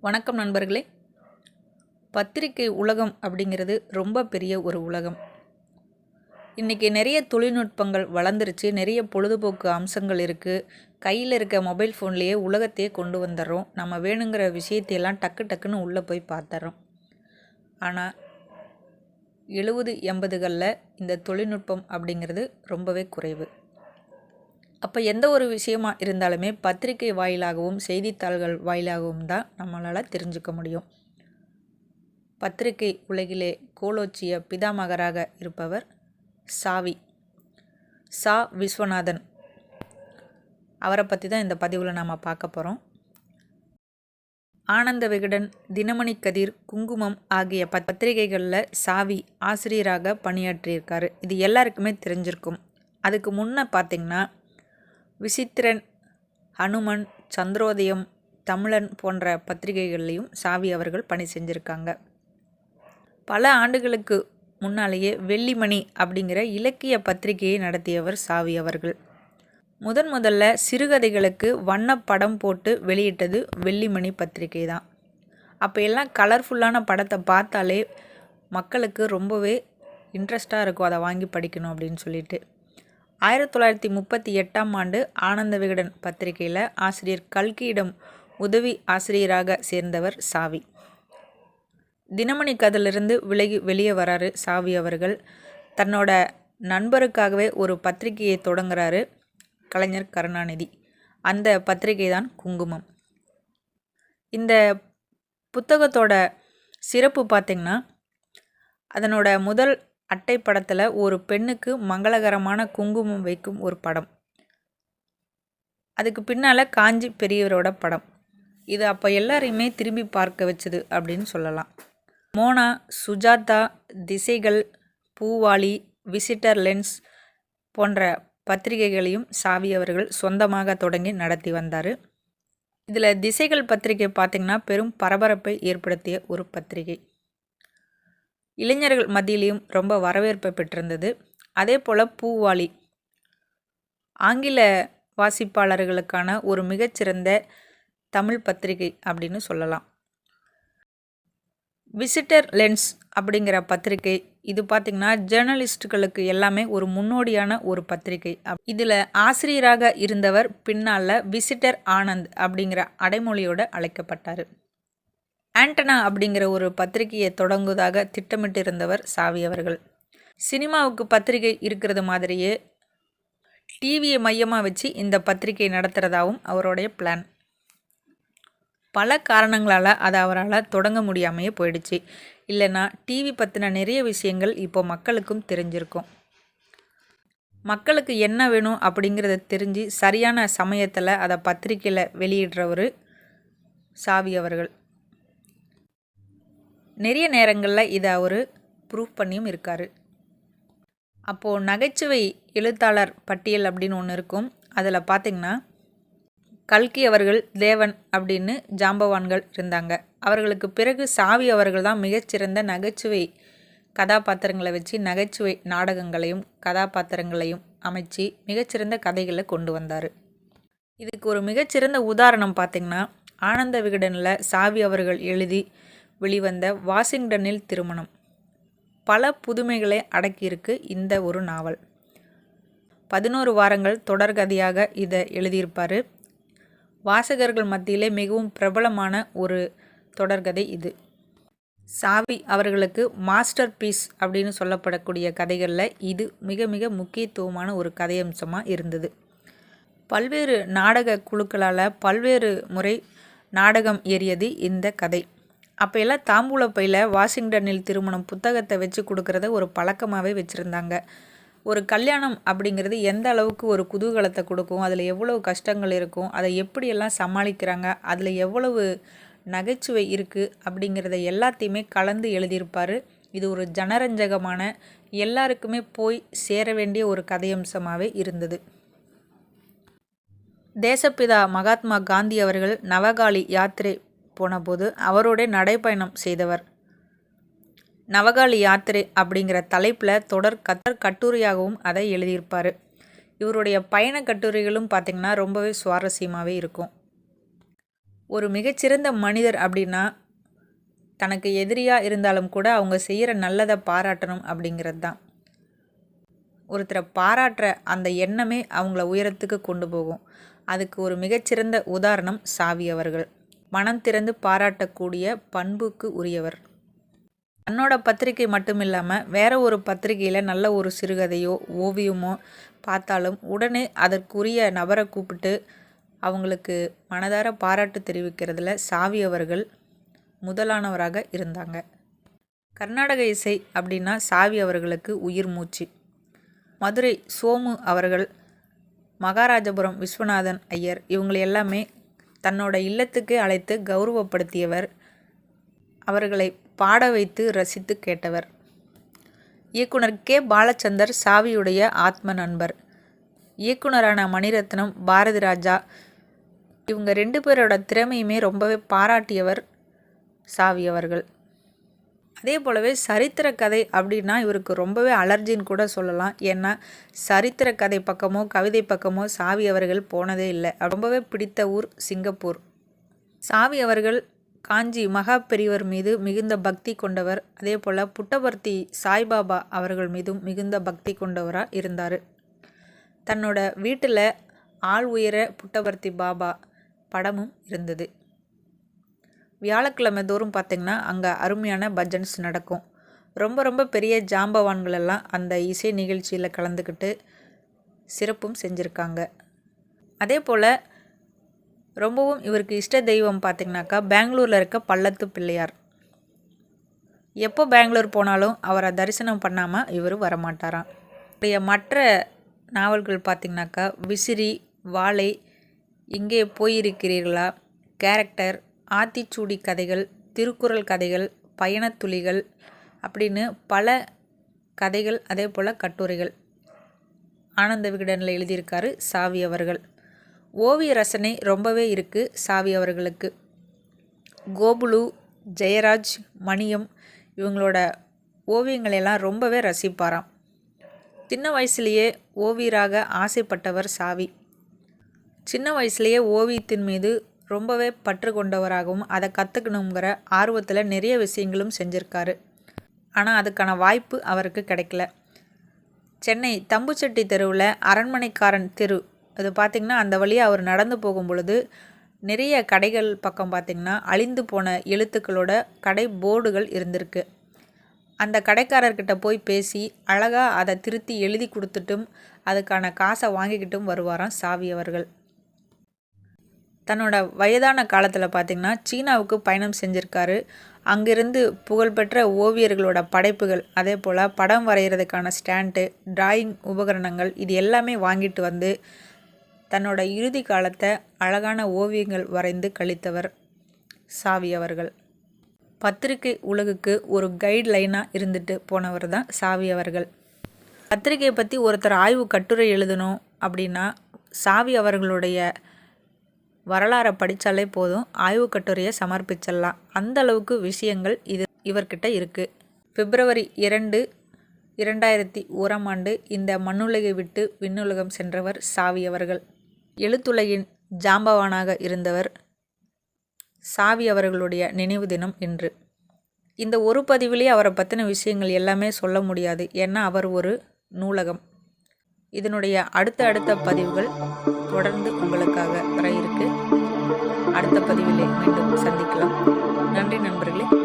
வணக்கம் நண்பர்களே. பத்திரிக்கை உலகம் அப்படிங்கிறது ரொம்ப பெரிய ஒரு உலகம். இன்றைக்கி நிறைய தொழில்நுட்பங்கள் வளர்ந்துருச்சு. நிறைய பொழுதுபோக்கு அம்சங்கள் இருக்குது கையில் இருக்க மொபைல் ஃபோன்லேயே உலகத்தையே கொண்டு வந்துடுறோம். நம்ம வேணுங்கிற விஷயத்தையெல்லாம் டக்கு டக்குன்னு உள்ளே போய் பார்த்துறோம் ஆனால் எழுபது எண்பதுகளில் இந்த தொழில்நுட்பம் அப்படிங்கிறது ரொம்பவே குறைவு. அப்போ எந்த ஒரு விஷயமா இருந்தாலுமே பத்திரிகை வாயிலாகவும் செய்தித்தாள்கள் வாயிலாகவும் தான் நம்மளால் தெரிஞ்சுக்க முடியும். பத்திரிகை உலகிலே கோலோச்சிய பிதாமகராக இருப்பவர் சாவி சா. விஸ்வநாதன். அவரை பற்றி தான் இந்த பதிவில் நாம் பார்க்க போகிறோம் ஆனந்த விகடன் தினமணி கதிர் குங்குமம் ஆகிய பத்திரிகைகளில் சாவி ஆசிரியராக பணியாற்றியிருக்காரு. இது எல்லாருக்குமே தெரிஞ்சிருக்கும். அதுக்கு முன்னே பார்த்திங்கன்னா விசித்திரன் ஹனுமன் சந்திரோதயம் தமிழன் போன்ற பத்திரிகைகள்லையும் சாவி அவர்கள் பணி செஞ்சுருக்காங்க. பல ஆண்டுகளுக்கு முன்னாலேயே வெள்ளிமணி அப்படிங்கிற இலக்கிய பத்திரிகையை நடத்தியவர் சாவி அவர்கள். முதன் முதல்ல சிறுகதைகளுக்கு வண்ணப்படம் போட்டு வெளியிட்டது வெள்ளிமணி பத்திரிகை தான். அப்போ எல்லாம் கலர்ஃபுல்லான படத்தை பார்த்தாலே மக்களுக்கு ரொம்பவே இன்ட்ரெஸ்ட்டாக இருக்கும் அதை வாங்கி படிக்கணும் அப்படின்னு சொல்லிட்டு. ஆயிரத்தி தொள்ளாயிரத்தி முப்பத்தி எட்டாம் ஆண்டு ஆனந்த விகடன் பத்திரிகையில் ஆசிரியர் கல்கியிடம் உதவி ஆசிரியராக சேர்ந்தவர் சாவி. தினமணி கதிலிருந்து விலகி வெளியே வராரு சாவி அவர்கள். தன்னோட நண்பருக்காகவே ஒரு பத்திரிகையை தொடங்குறாரு. கலைஞர் கருணாநிதி. அந்த பத்திரிகை தான் குங்குமம். இந்த புத்தகத்தோட சிறப்பு பார்த்திங்கன்னா அதனோட முதல் அட்டை படத்தில் ஒரு பெண்ணுக்கு மங்களகரமான குங்குமம் வைக்கும் ஒரு படம். அதுக்கு பின்னால் காஞ்சி பெரியவரோட படம். இது அப்போ எல்லாரையுமே திரும்பி பார்க்க வச்சது அப்படின்னு சொல்லலாம். மோனா சுஜாதா திசைகள் பூவாளி விசிட்டர் லென்ஸ் போன்ற பத்திரிகைகளையும் சாவி அவர்கள் சொந்தமாக தொடங்கி நடத்தி வந்தார். இதில் திசைகள் பத்திரிகை பார்த்திங்கன்னா பெரும் பரபரப்பை ஏற்படுத்திய ஒரு பத்திரிகை. இளைஞர்கள் மத்தியிலையும் ரொம்ப வரவேற்பை பெற்றிருந்தது. அதே போல் பூவாளி ஆங்கில வாசிப்பாளர்களுக்கான ஒரு மிகச்சிறந்த தமிழ் பத்திரிகை அப்படின்னு சொல்லலாம். விசிட்டர் லென்ஸ் அப்படிங்கிற பத்திரிகை. இது பார்த்திங்கன்னா ஜேர்னலிஸ்ட்டுகளுக்கு எல்லாமே ஒரு முன்னோடியான ஒரு பத்திரிகை. இதில் ஆசிரியராக இருந்தவர் பின்னால் விசிட்டர் ஆனந்த் அப்படிங்கிற அடைமொழியோடு அழைக்கப்பட்டார். ஆண்டனா அப்படிங்கிற ஒரு பத்திரிகையை தொடங்குவதாக திட்டமிட்டிருந்தவர் சாவி அவர்கள். சினிமாவுக்கு பத்திரிகை இருக்கிறது மாதிரியே டிவியை மையமாக வச்சு இந்த பத்திரிகை நடத்துகிறதாவும் அவருடைய பிளான் பல காரணங்களால் அதை அவரால் தொடங்க முடியாமையே போயிடுச்சு. இல்லைன்னா டிவி பற்றின நிறைய விஷயங்கள் இப்போ மக்களுக்கும் தெரிஞ்சிருக்கும். மக்களுக்கு என்ன வேணும் அப்படிங்கிறத தெரிஞ்சு சரியான சமயத்தில் அதை பத்திரிக்கையில் வெளியிடுறவர் சாவி அவர்கள். நிறைய நேரங்களில் இதை அவர் ப்ரூவ் பண்ணியும் இருக்கார். அப்போது நகைச்சுவை எழுத்தாளர் பட்டியல் அப்படின்னு ஒன்று இருக்கும். அதில் பார்த்திங்கன்னா கல்கி அவர்கள் தேவன் அப்படின்னு ஜாம்பவான்கள் இருந்தாங்க. அவர்களுக்கு பிறகு சாவி அவர்கள் தான் மிகச்சிறந்த நகைச்சுவை கதாபாத்திரங்களை வச்சு நகைச்சுவை நாடகங்களையும் கதாபாத்திரங்களையும் அமைச்சு மிகச்சிறந்த கதைகளை கொண்டு வந்தார். இதுக்கு ஒரு மிகச்சிறந்த உதாரணம் பார்த்திங்கன்னா ஆனந்த விகடனில் சாவி அவர்கள் எழுதி வெளிவந்த வாஷிங்டனில் திருமணம். பல புதுமைகளை அடக்கியிருக்கு இந்த ஒரு நாவல். பதினோரு வாரங்கள் தொடர்கதையாக இதை எழுதியிருப்பார். வாசகர்கள் மத்தியிலே மிகவும் பிரபலமான ஒரு தொடர்கதை இது. சாவி அவர்களுக்கு மாஸ்டர் பீஸ் அப்படின்னு சொல்லப்படக்கூடிய கதைகளில் இது மிக மிக முக்கியத்துவமான ஒரு கதையம்சமாக இருந்தது. பல்வேறு நாடக குழுக்களால் பல்வேறு முறை நாடகம் ஏறியது இந்த கதை. அப்போ எல்லாம் தாம்பூல பையில் வாஷிங்டனில் திருமணம் புத்தகத்தை வச்சு கொடுக்கறத ஒரு பழக்கமாகவே வச்சுருந்தாங்க. ஒரு கல்யாணம் அப்படிங்கிறது எந்த அளவுக்கு ஒரு குதூகலத்தை கொடுக்கும் அதில் எவ்வளவு கஷ்டங்கள் இருக்கும் அதை எப்படியெல்லாம் சமாளிக்கிறாங்க அதில் எவ்வளவு நகைச்சுவை இருக்குது அப்படிங்கிறத எல்லாத்தையுமே கலந்து எழுதியிருப்பார். இது ஒரு ஜனரஞ்சகமான எல்லாருக்குமே போய் சேர வேண்டிய ஒரு கதையம்சமாகவே இருந்தது. தேசப்பிதா மகாத்மா காந்தி அவர்கள் நவகாலி யாத்திரை போனபோது அவரோட நடைப்பயணம் செய்தவர். நவகாளி யாத்திரை அப்படிங்கிற தலைப்பில் தொடர் கத்தர் கட்டுரையாகவும் அதை எழுதியிருப்பார். இவருடைய பயண கட்டுரைகளும் பார்த்திங்கன்னா ரொம்பவே சுவாரஸ்யமாகவே இருக்கும். ஒரு மிகச்சிறந்த மனிதர் அப்படின்னா தனக்கு எதிரியாக இருந்தாலும் கூட அவங்க செய்கிற நல்லதை பாராட்டணும் அப்படிங்கிறது தான். ஒருத்தரை பாராட்டுற அந்த எண்ணமே அவங்கள உயரத்துக்கு கொண்டு போகும். அதுக்கு ஒரு மிகச்சிறந்த உதாரணம் சாவி அவர்கள். மனம் திறந்து பாராட்டக்கூடிய பண்புக்கு உரியவர். தன்னோட பத்திரிகை மட்டும் இல்லாமல் வேற ஒரு பத்திரிகையில் நல்ல ஒரு சிறுகதையோ ஓவியமோ பார்த்தாலும் உடனே அதற்குரிய நபரை கூப்பிட்டு அவங்களுக்கு மனதார பாராட்டு தெரிவிக்கிறதுல சாவி அவர்கள் முதலானவராக இருந்தாங்க. கர்நாடக இசை அப்படின்னா சாவி அவர்களுக்கு உயிர் மூச்சு. மதுரை சோமு அவர்கள் மகாராஜபுரம் விஸ்வநாதன் ஐயர் இவங்களை எல்லாமே தன்னோட இல்லத்துக்கு அழைத்து கௌரவப்படுத்தியவர். அவர்களை பாட வைத்து ரசித்து கேட்டவர். இயக்குனர் கே. பாலச்சந்தர் சாவியுடைய ஆத்ம நண்பர். இயக்குனரான மணிரத்னம் பாரதி ராஜா இவங்க ரெண்டு பேரோட திறமையுமே ரொம்பவே பாராட்டியவர் சாவி அவர்கள். அதே போலவே சரித்திர கதை அப்படின்னா இவருக்கு ரொம்பவே அலர்ஜின்னு கூட சொல்லலாம். ஏன்னா சரித்திர கதை பக்கமோ கவிதை பக்கமோ சாவி அவர்கள் போனதே இல்லை. ரொம்பவே பிடித்த ஊர் சிங்கப்பூர். சாவி அவர்கள் காஞ்சி மகா பெரியவர் மீது மிகுந்த பக்தி கொண்டவர். அதே போல் புட்டபர்த்தி சாய்பாபா அவர்கள் மீதும் மிகுந்த பக்தி கொண்டவராக இருந்தார். தன்னோட வீட்டில் ஆள் உயர புட்டபர்த்தி பாபா படமும் இருந்தது. வியாழக்கிழமை தோறும் பார்த்திங்கன்னா அங்கே அருமையான பஜன்ஸ் நடக்கும். ரொம்ப ரொம்ப பெரிய ஜாம்பவான்கள் எல்லாம் அந்த இசை நிகழ்ச்சியில் கலந்துக்கிட்டு சிறப்பும் செஞ்சுருக்காங்க. அதே போல் ரொம்பவும் இவருக்கு இஷ்ட தெய்வம் பார்த்திங்கனாக்கா பெங்களூரில் இருக்க பள்ளத்து பிள்ளையார். எப்போ பெங்களூர் போனாலும் அவரை தரிசனம் பண்ணாமல் இவர் வரமாட்டாராம். இவருடைய மற்ற நாவல்கள் பார்த்திங்கனாக்கா விசிறி வாழை இங்கே போயிருக்கிறீர்களா? கேரக்டர் ஆத்திச்சூடி கதைகள் திருக்குறள் கதைகள் பயணத்துளிகள் அப்படின்னு பல கதைகள் அதே போல் கட்டுரைகள். ஆனந்த விகடனில் எழுதியிருக்காரு சாவி அவர்கள். ஓவிய ரசனை ரொம்பவே இருக்குது சாவி அவர்களுக்கு. கோபுலு ஜெயராஜ் மணியம் இவங்களோட ஓவியங்களெல்லாம் ரொம்பவே ரசிப்பாராம். சின்ன வயசுலேயே ஓவியராக ஆசைப்பட்டவர் சாவி. சின்ன வயசுலேயே ஓவியத்தின் மீது ரொம்பவே பற்று கொண்டவராகவும் அதை கற்றுக்கணுங்கிற ஆர்வத்தில் நிறைய விஷயங்களும் செஞ்சுருக்காரு. ஆனால் அதுக்கான வாய்ப்பு அவருக்கு கிடைக்கல. சென்னை தம்புச்செட்டி தெருவில் அரண்மனைக்காரன் தெரு அது பார்த்திங்கன்னா அந்த வழியாக அவர் நடந்து போகும் பொழுது நிறைய கடைகள் பக்கம் பார்த்திங்கன்னா அழிந்து போன எழுத்துக்களோட கடை போர்டுகள் இருந்திருக்கு. அந்த கடைக்காரர்கிட்ட போய் பேசி அழகாக அதை திருத்தி எழுதி கொடுத்துட்டும் அதுக்கான காசை வாங்கிக்கிட்டும் வருவாராம் சாவி அவர்கள். தன்னோட வயதான காலத்தில் பார்த்திங்கன்னா சீனாவுக்கு பயணம் செஞ்சுருக்காரு. அங்கிருந்து புகழ்பெற்ற ஓவியர்களோட படைப்புகள் அதே போல் படம் வரைகிறதுக்கான ஸ்டாண்டு டிராயிங் உபகரணங்கள் இது எல்லாமே வாங்கிட்டு வந்து தன்னோட இறுதி காலத்தை அழகான ஓவியங்கள் வரைந்து கழித்தவர் சாவி அவர்கள். பத்திரிகை உலகுக்கு ஒரு கைட்லைனாக இருந்துட்டு போனவர் தான் சாவி அவர்கள். பத்திரிகையை பற்றி ஒருத்தர் ஆய்வு கட்டுரை எழுதணும் அப்படின்னா சாவி அவர்களுடைய வரலாறை படித்தாலே போதும் ஆய்வு கட்டுரையை சமர்ப்பிச்சிடலாம். அந்த அளவுக்கு விஷயங்கள் இது இவர்கிட்ட இருக்குது பிப்ரவரி இரண்டு இரண்டாயிரத்தி ஓராம் ஆண்டு இந்த மண்ணுலகை விட்டு விண்ணுலகம் சென்றவர் சாவி அவர்கள். எழுத்துலகின் ஜாம்பவானாக இருந்தவர் சாவி அவர்களுடைய நினைவு தினம் இன்று. இந்த ஒரு பதிவிலே அவரை பற்றின விஷயங்கள் எல்லாமே சொல்ல முடியாது. ஏன்னா அவர் ஒரு நூலகம். இதனுடைய அடுத்த அடுத்த பதிவுகள் தொடர்ந்து உங்களுக்காக வர இருக்கு. அடுத்த பதிவிலே மீண்டும் சந்திக்கலாம். நன்றி நண்பர்களே.